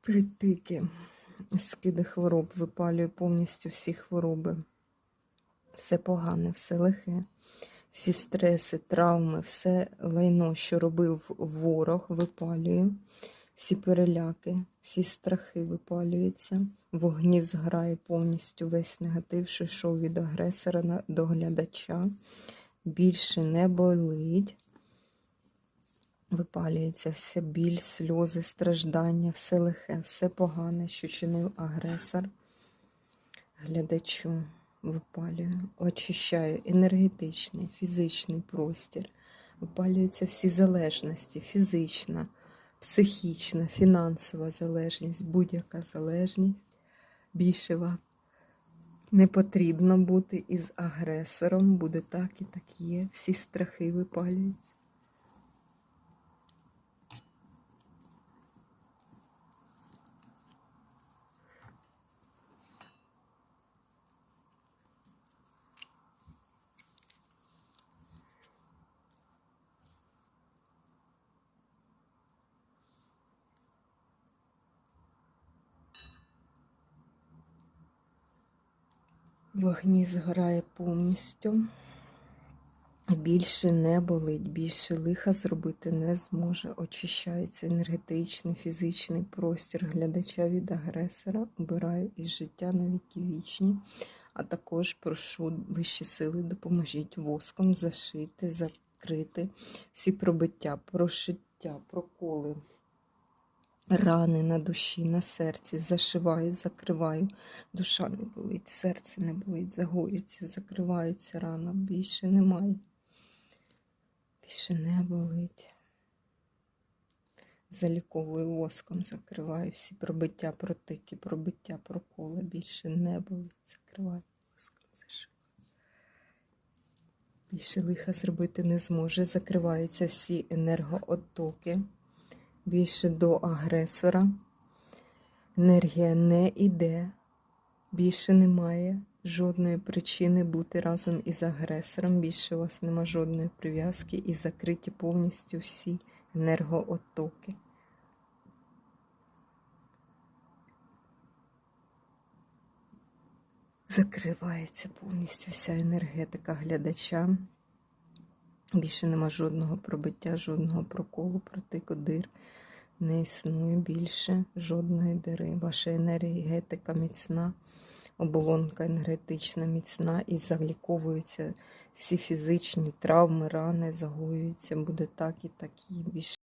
притики, скиди хвороб, випалює повністю всі хвороби. Все погане, все лихе, всі стреси, травми, все лайно, що робив ворог, випалює. Всі переляки, всі страхи випалюються. Вогні зграє повністю весь негатив, що йшов від агресора до глядача. Більше не болить. Випалюється вся біль, сльози, страждання, все лихе, все погане, що чинив агресор. Глядачу випалює, очищаю енергетичний, фізичний простір. Випалюються всі залежності, фізична, психічна, фінансова залежність, будь-яка залежність. Більше вам не потрібно бути із агресором, буде так і так є. Всі страхи випалюються. Вогні згорає повністю. Більше не болить, більше лиха зробити не зможе. Очищається енергетичний, фізичний простір глядача від агресора. Убираю із життя на віки вічні. А також прошу вищі сили, допоможіть воском зашити, закрити всі пробиття, прошиття, проколи, рани на душі, на серці. Зашиваю, закриваю. Душа не болить, серце не болить, загоюється, закривається рана. Більше немає. Більше не болить. Заліковую воском, закриваю всі пробиття, протики, пробиття, проколи. Більше не болить. Закриваю. Більше лиха зробити не зможе. Закриваються всі енергооттоки. Більше до агресора. Енергія не йде. Більше немає жодної причини бути разом із агресором. Більше у вас нема жодної прив'язки і закриті повністю всі енергооттоки. Закривається повністю вся енергетика глядача. Більше нема жодного пробиття, жодного проколу, протику дир. Не існує більше жодної дири. Ваша енергетика міцна, оболонка енергетична міцна і заліковуються всі фізичні травми, рани, загоюються. Буде так і так і більше.